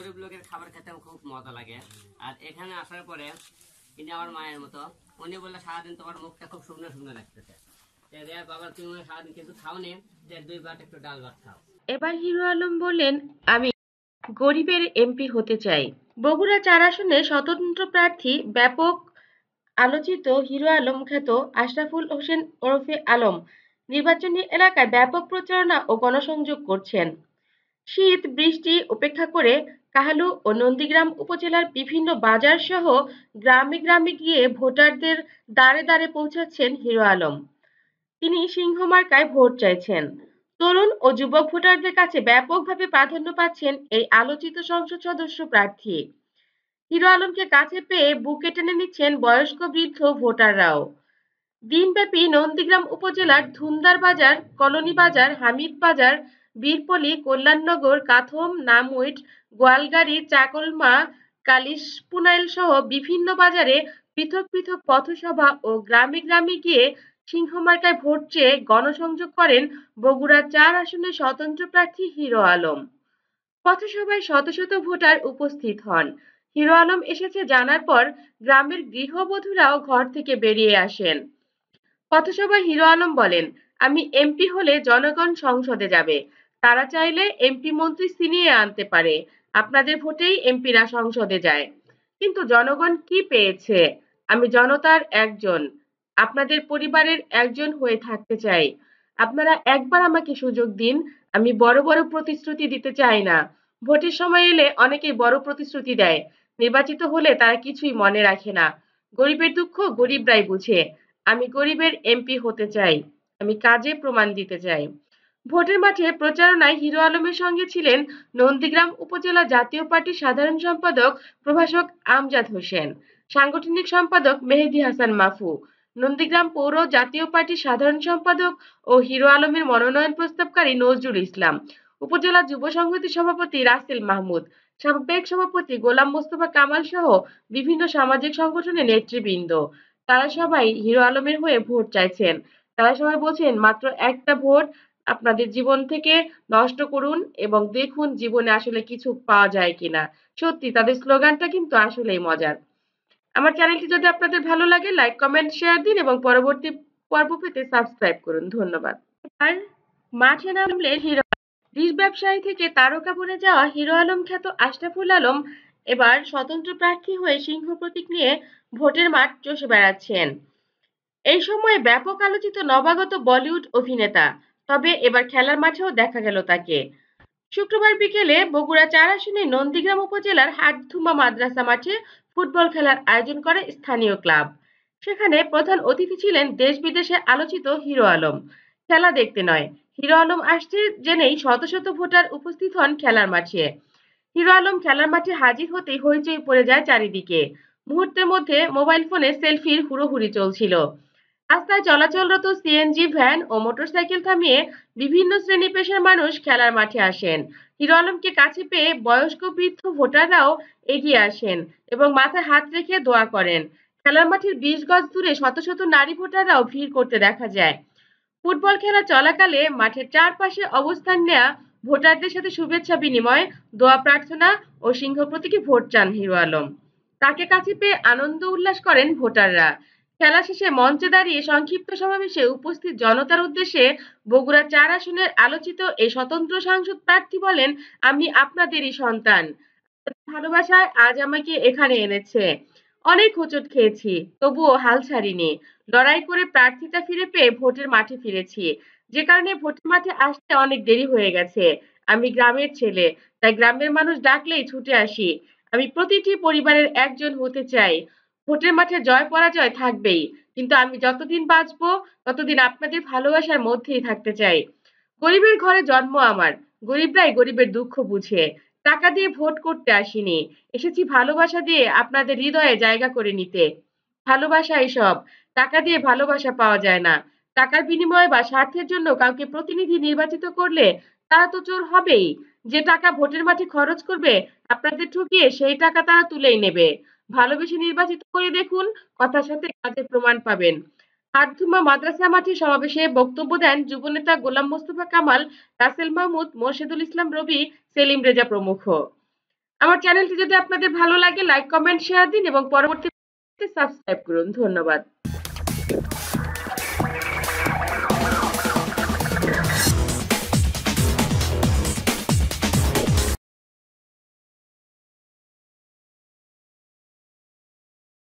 গরিব লোকের খাবার খেতে খুব মজা লাগে। আর এখানে আসার পরে, ইনি আমার মায়ের মতো, উনি বললে, সারাদিন তোমার মুখটা খুব শুকনো শুকনো লাগতেছে। সারাদিন এবার হিরো আলম বললেন, আমি গরিবের এমপি হতে চাই। বগুড়া চার আসনে স্বতন্ত্র প্রার্থী ব্যাপক আলোচিত হিরো আলম খ্যাত আশরাফুল হোসেন ওরফে আলম নির্বাচনী এলাকায় ব্যাপক প্রচারণা ও গণসংযোগ করছেন। শীত, বৃষ্টি উপেক্ষা করে কাহালু ও নন্দীগ্রাম উপজেলার বিভিন্ন বাজার সহ গ্রামে গ্রামে গিয়ে ভোটারদের দ্বারে দ্বারে পৌঁছাচ্ছেন হিরো আলম। তিনি সিংহমার্কায় ভোট চাইছেন। তরুণ ও যুবক ভোটারদের কাছে ব্যাপকভাবে প্রাধান্য পাচ্ছেন এই আলোচিত সংসদ সদস্য প্রার্থী। হিরো আলমকে কাছে পেয়ে বুকে টেনে নিচ্ছেন বয়স্ক বৃদ্ধ ভোটাররাও। দিনব্যাপী নন্দীগ্রাম উপজেলার ধুমদার বাজার, কলোনি বাজার, হামিদ বাজার বীরপল্লী কল্যাণনগর, কাথম, নামুইট, গোয়ালগাড়ি, চাকলমা কালিশপুনাইল সহ বিভিন্ন বাজারে পৃথক পৃথক পথসভা ও গ্রামে গ্রামে গিয়ে সিংহমার্কায় ভোট চেয়ে গণসংযোগ করেন বগুড়া চার আসনের স্বতন্ত্র প্রার্থী হিরো আলম। পথসভায় শত শত ভোটার উপস্থিত হন। হিরো আলম এসেছে জানার পর গ্রামের গৃহবধূরাও ঘর থেকে বেরিয়ে আসেন। পথসভায় হিরো আলম বলেন, আমি এমপি হলে জনগণ সংসদে যাবে। তারা চাইলে এমপি মন্ত্রী ছিনিয়ে আনতে পারে। আপনাদের ভোটেই এমপিরা সংসদে যায়। কিন্তু জনগণ কি পেয়েছে? আমি জনতার একজন। আপনাদের পরিবারের একজন হয়ে থাকতে চাই। আপনারা একবার আমাকে সুযোগ দিন। আমি বড় বড় প্রতিশ্রুতি দিতে চাই না। ভোটের সময় এলে অনেকেই বড় প্রতিশ্রুতি দেয়। নির্বাচিত হলে তারা কিছুই মনে রাখে না। গরিবের দুঃখ গরিবরাই বুঝে। আমি গরিবের এমপি হতে চাই। আমি কাজে প্রমাণ দিতে চাই। ভোটের মাঠে প্রচারণায় হিরো আলমের সঙ্গে ছিলেন নন্দীগ্রাম উপজেলা জাতীয় পার্টির সাধারণ সম্পাদক প্রভাষক আমজাদ হোসেন, সাংগঠনিক সম্পাদক মেহেদি হাসান মাফু, নন্দীগ্রাম পৌর জাতীয় পার্টির সাধারণ সম্পাদক ও হিরো আলমের মনোনয়ন প্রস্তাবকারী নজরুল ইসলাম, উপজেলা যুব সংহতির সভাপতি রাসেল মাহমুদ, সাবেক সভাপতি গোলাম মোস্তফা কামাল সহ বিভিন্ন সামাজিক সংগঠনের নেতৃবৃন্দ। তারা সবাই হিরো আলমের হয়ে ভোট চাইছেন। তারা সবাই বলছেন, মাত্র একটা ভোট আপনাদের জীবন থেকে নষ্ট করুন এবং দেখুন জীবনে আসলে কিছু পাওয়া যায় কিনা। সত্যি, তাদের স্লোগানটা কিন্তু আসলেই মজার। আমার চ্যানেলটি যদি আপনাদের ভালো লাগে, লাইক, কমেন্ট, শেয়ার দিন এবং পরবর্তী পর্ব পেতে সাবস্ক্রাইব করুন। ধন্যবাদ। আর মাঠে নামলেন হিরো ডিশ ব্যবসায়ী থেকে তারকা বনে যাওয়া হিরো আলম খ্যাত আশরাফুল আলম এবার স্বতন্ত্র প্রার্থী হয়ে সিংহ প্রতীক নিয়ে ভোটের মাঠ চষে বেড়াচ্ছেন। এই সময়ে ব্যাপক আলোচিত নবাগত বলিউড অভিনেতা তবে এবার খেলার মাঠেও দেখা গেল তাকে। শুক্রবার বিকেলে বগুড়া চার আসনে নন্দীগ্রাম উপজেলার হাটধুমা মাদ্রাসা মাঠে ফুটবল খেলার আয়োজন করে স্থানীয় ক্লাব। সেখানে প্রধান অতিথি ছিলেন দেশ বিদেশে আলোচিত হিরো আলম। খেলা দেখতে নয়। হিরো আলম আসছে জেনেই শত শত ভোটার উপস্থিত হন খেলার মাঠে। হিরো আলম খেলার মাঠে হাজির হতেই হইচই পড়ে যায় চারিদিকে। মুহূর্তের মধ্যে মোবাইল ফোনে সেলফির হুড়োহুড়ি চলছিল। রাস্তায় চলাচলরত সিএনজি ভ্যান ও মোটরসাইকেল থামিয়ে বিভিন্ন শ্রেণি পেশার মানুষ খেলার মাঠে আসেন। হিরো আলমকে কাছে পেয়ে বয়স্ক বৃদ্ধ ভোটাররাও এগিয়ে আসেন এবং মাথায় হাত রেখে দোয়া করেন। খেলার মাঠের বিশ গজ দূরে শত শত নারী ভোটাররাও ভিড় করতে দেখা যায়। ফুটবল খেলা চলাকালে মাঠের চারপাশে অবস্থান নেয়া ভোটারদের সাথে শুভেচ্ছা বিনিময়, দোয়া প্রার্থনা ও সিংহ প্রতীকে ভোট চান হিরো আলম। তাকে কাছে পেয়ে আনন্দ উল্লাস করেন ভোটাররা। খেলা শেষে মঞ্চে দাঁড়িয়ে সংক্ষিপ্ত সমাবেশে উপস্থিত জনতার উদ্দেশ্যে বগুড়া চার আসনের আলোচিত এই স্বতন্ত্র সাংসদ প্রার্থী বলেন, আমি আপনাদেরই সন্তান। ভালোবাসায় আজ আমাকে এখানে এনেছে। অনেক হোঁচট খেয়েছি, তবুও হাল ছাড়িনি। লড়াই করে প্রার্থীতা ফিরে পেয়ে ভোটের মাঠে ফিরেছি। যে কারণে ভোটের মাঠে আসতে অনেক দেরি হয়ে গেছে। আমি গ্রামের ছেলে, তাই গ্রামের মানুষ ডাকলেই ছুটে আসি। আমি প্রতিটি পরিবারের একজন হতে চাই। ভোটের মাঠে জয় পরাজয় থাকবেই। কিন্তু আমি যতদিন বাঁচবো, ততদিন আপনাদের ভালোবাসার মধ্যেই থাকতে চাই। গরিবের ঘরে জন্ম আমার। গরিবরাই গরিবের দুঃখ বুঝে। টাকা দিয়ে ভোট করতে আসিনি। এসেছি ভালোবাসা দিয়ে আপনাদের হৃদয়ে জায়গা করে নিতে। ভালোবাসা সব। টাকা দিয়ে ভালোবাসা পাওয়া যায় না। টাকার বিনিময়ে বা স্বার্থের জন্য কাউকে প্রতিনিধি নির্বাচিত করলে তারা তো চোর হবেই। যে টাকা ভোটের মাঠে খরচ করবে, আপনাদের ঠকিয়ে সেই টাকা তারা তুলেই নেবে। ভালোবেসে নির্বাচিত করে দেখুন, কথার সাথে কাজের প্রমাণ পাবেন। হাটধুমা মাদ্রাসা মাঠে সমাবেশে বক্তব্য দেন যুবনেতা গোলাম মোস্তফা কামাল, রাসেল মাহমুদ, মোর্শেদুল ইসলাম রবি, সেলিম রেজা প্রমুখ। আমার চ্যানেলটি যদি আপনাদের ভালো লাগে, লাইক, কমেন্ট, শেয়ার দিন এবং পরবর্তী সাবস্ক্রাইব করুন। ধন্যবাদ।